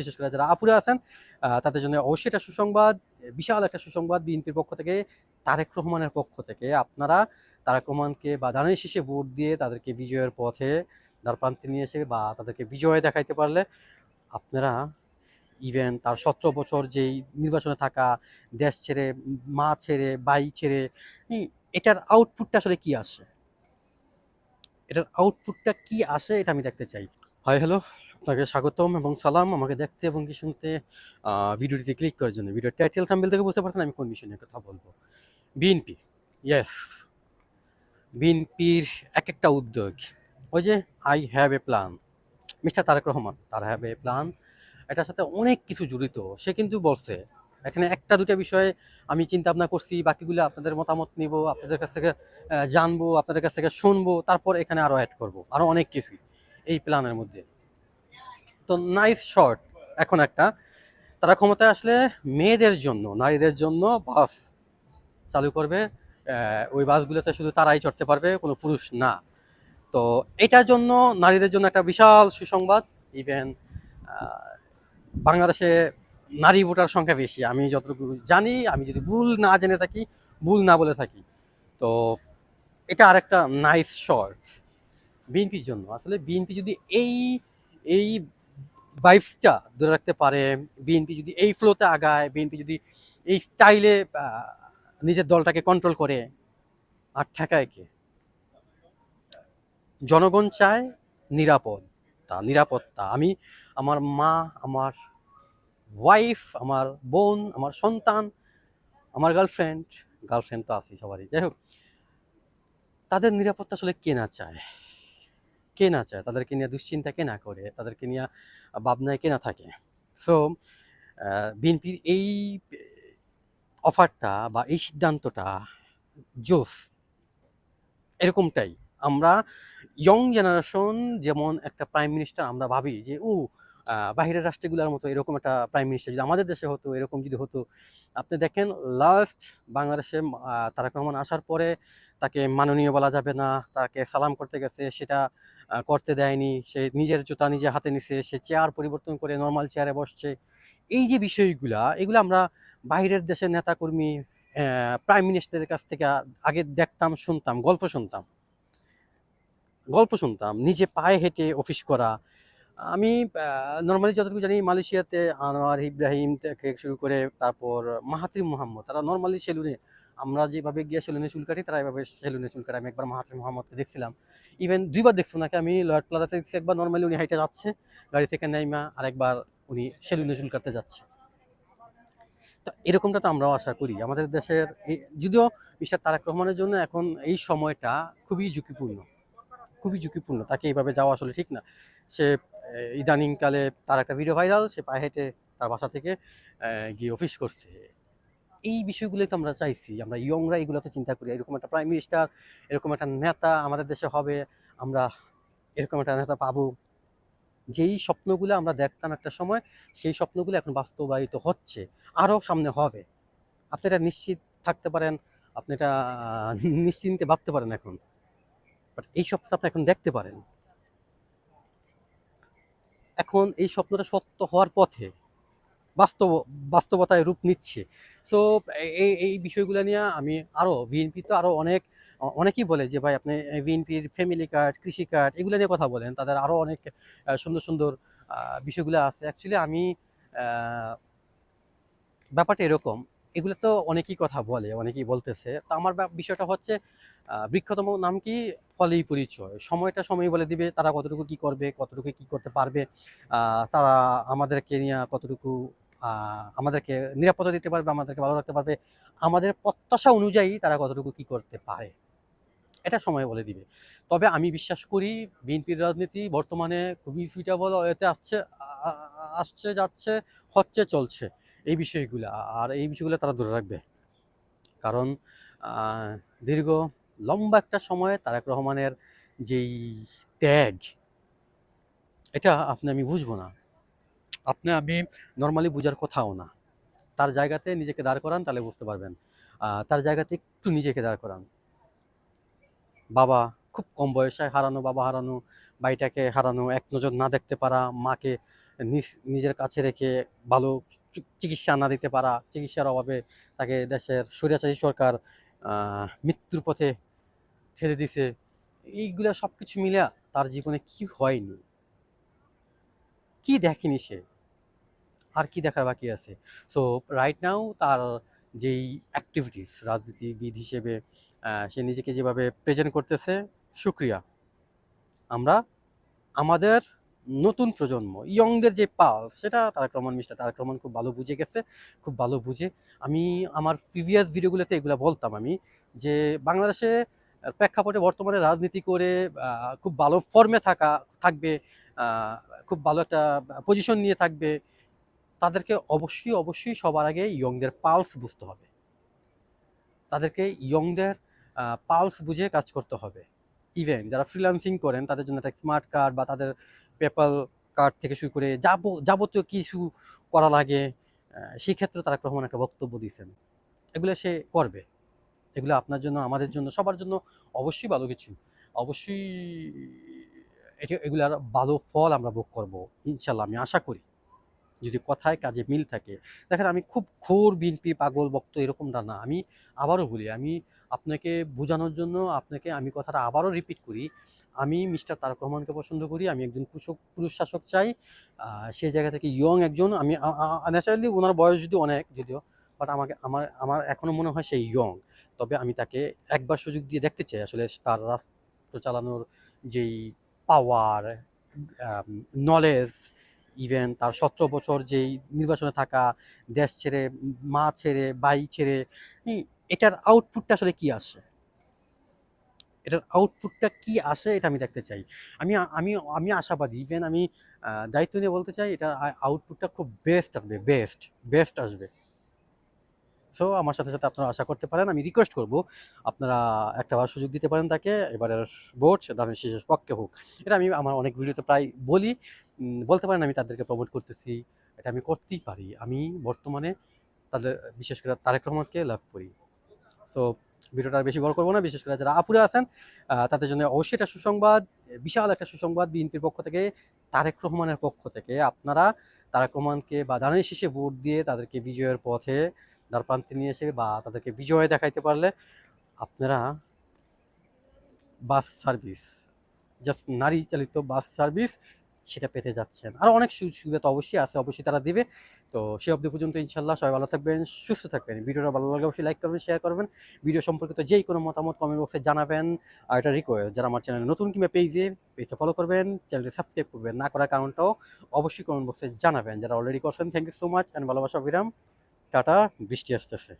বিশেষ করে যারা আপুরে আছেন তাদের জন্য অবশ্যই একটা সুসংবাদ, বিশাল একটা সুসংবাদ বিএনপির পক্ষ থেকে, তারেক রহমানের পক্ষ থেকে। আপনারা তারেক রহমানকে বা দানের শীষে ভোট দিয়ে তাদেরকে বিজয়ের পথে দ্বারপ্রান্তে নিয়ে এসে বা তাদেরকে বিজয় দেখাইতে পারলে আপনারা ইভেন তার সতেরো বছর যেই নির্বাচনে থাকা দেশ ছেড়ে, মা ছেড়ে, বাই ছেড়ে এটার আউটপুটটা আসলে কি আসে? এটার আউটপুটটা কি আসে এটা আমি দেখতে চাই। হাই হ্যালো আপনাকে স্বাগতম এবং সালাম। আমাকে দেখতে এবং কি শুনতে ভিডিওটিতে ক্লিক করার জন্য। ভিডিও টাইটেল থাম্বেল থেকে বুঝতে পারছেন আমি কোন বিষয় নিয়ে কথা বলব। বিএনপি ইয়েস বিএনপির এক একটা উদ্যোগ। ওই যে I have a plan mister Tarek Rahman, তার হ্যাভ এ প্ল্যান এটার সাথে অনেক কিছু জড়িত। সে কিন্তু বলছে, এখানে একটা দুটা বিষয়ে আমি চিন্তা ভাবনা করছি, বাকিগুলো আপনাদের মতামত নিব, আপনাদের কাছ থেকে জানব, আপনাদের কাছ থেকে শুনব, তারপর এখানে আরও অ্যাড করব। আরও অনেক কিছুই। এই প্ল্যানের মধ্যে। তো নাইস শর্ট এখন একটা। তারা ক্ষমতায় আসলে মেয়েদের জন্য, নারীদের জন্য বাস চালু করবে। ওই বাসগুলোতে শুধু তারাই চড়তে পারবে, কোনো পুরুষ না। তো এটার জন্য নারীদের জন্য একটা বিশাল সুসংবাদ। ইভেন বাংলাদেশে নারী ভোটার সংখ্যা বেশি। আমি যতটুকু জানি, আমি যদি ভুল না জেনে থাকি, ভুল না বলে থাকি। তো এটা আরেকটা নাইস শর্ট বিএনপির জন্য। আসলে বিএনপি যদি এই এই ভাইবসটা ধরে রাখতে পারে বিএনপি যদি এই ফ্লোতে আগায় বিএনপি যদি এই স্টাইলে নিজের দলটাকে কন্ট্রোল করে, আর ঠেকায় কে? জনগণ চায় নিরাপত্তা নিরাপত্তা। আমি আমার মা, আমার ওয়াইফ আমার বোন, আমার সন্তান, আমার গার্লফ্রেন্ড গার্লফ্রেন্ড তো আছি সবারই। যাই হোক, তাদের নিরাপত্তা আসলে কেনা চায়? কে না চায়, তাদেরকে নিয়ে দুশ্চিন্তা কে না করে, তাদেরকে নিয়ে ভাবনায় কে না থাকে। সো বিএনপির এই অফারটা বা এই সিদ্ধান্তটা জোস এরকমটাই। আমরা ইয়ং জেনারেশন যেমন একটা প্রাইম মিনিস্টার আমরা ভাবি যে ও বাহিরের রাষ্ট্রগুলোর মতো এরকম একটা প্রাইম মিনিস্টার যদি আমাদের দেশে হতো, এরকম যদি হতো, আপনি দেখেন লাস্ট বাংলাদেশে তারেক রহমান আসার পরে তাকে মাননীয় বলা যাবে না, তাকে সালাম করতে গেছে, সেটা করতে দেয়নি, সে নিজের জুতা নিজে হাতে নিছে, সে চেয়ার পরিবর্তন করে নর্মাল চেয়ারে বসছে। এই যে বিষয়গুলা, এগুলো আমরা বাইরের দেশের নেতাকর্মী প্রাইম মিনিস্টারের কাছ থেকে আগে দেখতাম, শুনতাম, গল্প শুনতাম। গল্প শুনতাম, নিজে পায়ে হেঁটে অফিস করা আমি নর্মালি যতটুকু জানি মালয়েশিয়াতে আনোয়ার ইব্রাহিম থেকে শুরু করে তারপর মাহাতির মোহাম্মদ, তারা নর্মালি সেলুনে, আমরা যেভাবে গিয়ে সেলুনে চুল কাটি, তারা এভাবে সেলুনে চুল কাটে। আমি একবার মাহাতির মোহাম্মদকে দেখছিলাম। ইভেন দুইবার দেখছি ওনাকে, আমি লয়ার প্লাজাতে দেখছি একবার, নর্মালি উনি হাইটে যাচ্ছে, গাড়ি থেকে নাইমা আরেকবার উনি সেলুনে চুল কাটতে যাচ্ছে। তো এরকমটা তো আমরাও আশা করি। আমাদের দেশের যদিও মিস্টার তারেক রহমানের জন্য এখন এই সময়টা খুবই ঝুঁকিপূর্ণ। খুবই ঝুঁকিপূর্ণ। তাকে এইভাবে যাওয়া আসলে ঠিক না। সে ইদানিংকালে তার একটা ভিডিও ভাইরাল সে পায়ে হেঁটে তার বাসা থেকে গিয়ে অফিস করছে। এই বিষয়গুলোই তো আমরা চাইছি। আমরা ইয়ংরা এগুলো তো চিন্তা করি। এরকম একটা প্রাইম মিনিস্টার এরকম একটা নেতা আমাদের দেশে হবে, আমরা এরকম একটা নেতা পাবো। যেই স্বপ্নগুলো আমরা দেখতাম একটা সময়, সেই স্বপ্নগুলো এখন বাস্তবায়িত হচ্ছে, আরও সামনে হবে। আপনি এটা নিশ্চিত থাকতে পারেন, আপনি এটা নিশ্চিন্তে ভাবতে পারেন এখন। বাট এই স্বপ্নটা আপনি এখন দেখতে পারেন। এখন এই স্বপ্নটা সত্য হওয়ার পথে বাস্তব, বাস্তবতায় রূপ নিচ্ছে। সো এই এই বিষয়গুলো নিয়ে আমি আরও বিএনপি তো আরও অনেক, অনেকেই বলে যে, ভাই, আপনি বিএনপির ফ্যামিলি কার্ড কৃষি কার্ড এগুলো নিয়ে কথা বলেন। তাদের আরও অনেক সুন্দর সুন্দর বিষয়গুলো আছে। অ্যাকচুয়ালি আমি ব্যাপারটা এরকম, এগুলো তো অনেকেই কথা বলে, অনেকেই বলতেছে। তো আমার বিষয়টা হচ্ছে বৃক্ষতম নাম কি? ফলেই পরিচয়। সময়টা সময় বলে দিবে তারা কতটুকু কি করবে, কতটুকু কি করতে পারবে তারা আমাদেরকে নিয়ে কতটুকু আমাদেরকে নিরাপত্তা দিতে পারবে, আমাদেরকে ভালো রাখতে পারবে, আমাদের প্রত্যাশা অনুযায়ী তারা কতটুকু কি করতে পারে। এটা সময় বলে দিবে। তবে আমি বিশ্বাস করি বিএনপির রাজনীতি বর্তমানে খুবই সুইটেবল এতে আসছে আসছে, যাচ্ছে, হচ্ছে, চলছে এই বিষয়গুলো। আর এই বিষয়গুলো তারা ধরে রাখবে। কারণ দীর্ঘ লম্বা একটা সময়ে তারেক রহমানের যেই ত্যাগ, এটা আপনি, আমি বুঝব না। আপনি, আমি নর্মালি বুঝার কথাও না। তার জায়গাতে নিজেকে দাঁড় করান, তাহলে বুঝতে পারবেন। তার জায়গাতে একটু নিজেকে দাঁড় করান। বাবা খুব কম বয়সে হারানো, বাবা হারানো বাড়িটাকে হারানো, এক নজর না দেখতে পারা, মাকে নিজ- নিজের কাছে রেখে ভালো চিকিৎসা না দিতে পারা, চিকিৎসার অভাবে তাকে দেশের স্বৈরাচারী সরকার মৃত্যুর পথে ঠেলে দিছে। এইগুলা সব কিছু মিলে তার জীবনে কি হয়নি? কি দেখেনি সে? আর কি দেখার বাকি আছে? সো রাইট নাও তার যেই অ্যাক্টিভিটিস রাজনীতিবিদ হিসেবে সে নিজেকে যেভাবে প্রেজেন্ট করতেছে, সুক্রিয়া। আমরা আমাদের নতুন প্রজন্ম ইয়ংদের যে পাল সেটা তারেক রহমান মিস্টার তারেক রহমান খুব ভালো বুঝে গেছে, খুব ভালো বুঝে। আমি আমার প্রিভিয়াস ভিডিওগুলোতে এগুলো বলতাম আমি, যে বাংলাদেশে প্রেক্ষাপটে বর্তমানে রাজনীতি করে খুব ভালো ফর্মে থাকা, থাকবে খুব ভালো একটা পজিশন নিয়ে থাকবে, তাদেরকে অবশ্যই অবশ্যই সবার আগে ইয়ংদের পালস বুঝতে হবে। তাদেরকে ইয়ংদের পালস বুঝে কাজ করতে হবে। ইভেন যারা ফ্রিল্যান্সিং করেন, তাদের জন্য একটা স্মার্ট কার্ড বা তাদের পেপাল কার্ড থেকে শুরু করে যাব, যাবতীয় কিছু করা লাগে সেক্ষেত্রে তারা রহমান একটা বক্তব্য দিয়েছেন। এগুলো সে করবে। এগুলো আপনার জন্য, আমাদের জন্য, সবার জন্য অবশ্যই ভালো কিছু। অবশ্যই এটি এগুলার ভালো ফল আমরা ভোগ করব, ইনশাল্লাহ আমি আশা করি। যদি কথায় কাজে মিল থাকে। দেখেন, আমি খুব ঘোর বিনপি পাগল বক্ত এরকমটা না। আমি আবারও বলি, আমি আপনাকে বোঝানোর জন্য, আপনাকে আমি কথাটা আবারও রিপিট করি। আমি মিস্টার তারক রহমানকে পছন্দ করি, আমি একজন পুরুষ পুরুষ শাসক চাই। সেই জায়গা থেকে ইয়ং একজন। আমি ন্যাচারালি ওনার বয়স যদি অনেক, যদিও বাট আমাকে, আমার আমার এখনও মনে হয় সেই ইয়ং তবে আমি তাকে একবার সুযোগ দিয়ে দেখতে চাই। আসলে তার রাষ্ট্র চালানোর যেই পাওয়ার নলেজ ইভেন তার সতেরো বছর যেই নির্বাচনে থাকা, দেশ ছেড়ে, মা ছেড়ে বাই ছেড়ে এটার আউটপুটটা আসলে কি আসে? এটার আউটপুটটা কি আসে এটা আমি দেখতে চাই। আমি আমি আমি আশাবাদী। ইভেন আমি দায়িত্ব নিয়ে বলতে চাই, এটার আউটপুটটা খুব বেস্ট আসবে বেস্ট বেস্ট আসবে। সো আমার সাথে সাথে আপনারা আশা করতে পারেন, আমি রিকোয়েস্ট করব, আপনারা একটা বার সুযোগ দিতে পারেন তাকে, এবারের ভোট দানের শেষের পক্ষে হোক। এটা আমি আমার অনেক ভিডিওতে প্রায় বলি বলতে পারেন আমি তাদেরকে প্রমোট করতেছি, এটা আমি করতেই পারি। আমি বর্তমানে তাদের, বিশেষ করে তারেক রহমানকে লাভ করি। সো, ভিডিওটা বেশি বড় করব না, বিশেষ করে যারা আপুরে আছেন তাদের জন্য অবশ্যই একটা সুসংবাদ, বিশাল একটা সুসংবাদ বিএনপির পক্ষ থেকে, তারেক রহমানের পক্ষ থেকে। আপনারা তারেক রহমানকে বা দানের শেষে ভোট দিয়ে তাদেরকে বিজয়ের পথে দ্বারপ্রান্তে নিয়ে এসে বা তাদেরকে বিজয় দেখাইতে পারলে আপনারা বাস সার্ভিস জাস্ট নারী চালিত বাস সার্ভিস সেটা পেতে যাচ্ছেন। আর অনেক সুবিধা তো অবশ্যই আছে, অবশ্যই তারা দেবে। তো সে অবধি পর্যন্ত ইনশাল্লাহ সবাই ভালো থাকবেন, সুস্থ থাকবেন। ভিডিওটা ভালো লাগলে অবশ্যই লাইক করবেন শেয়ার করবেন। ভিডিও সম্পর্কিত যেই কোনো মতামত কমেন্ট বক্সে জানাবেন। আর এটা রিকোয়েস্ট যারা আমার চ্যানেলে নতুন কিংবা পেজে পেজটা ফলো করবেন চ্যানেলটি সাবস্ক্রাইব করবেন, না করার কারণটাও অবশ্যই কমেন্ট বক্সে জানাবেন। যারা অলরেডি করছেন thank you so much and ভালোবাসা বিরাম টাটা বৃষ্টি আসতেছে।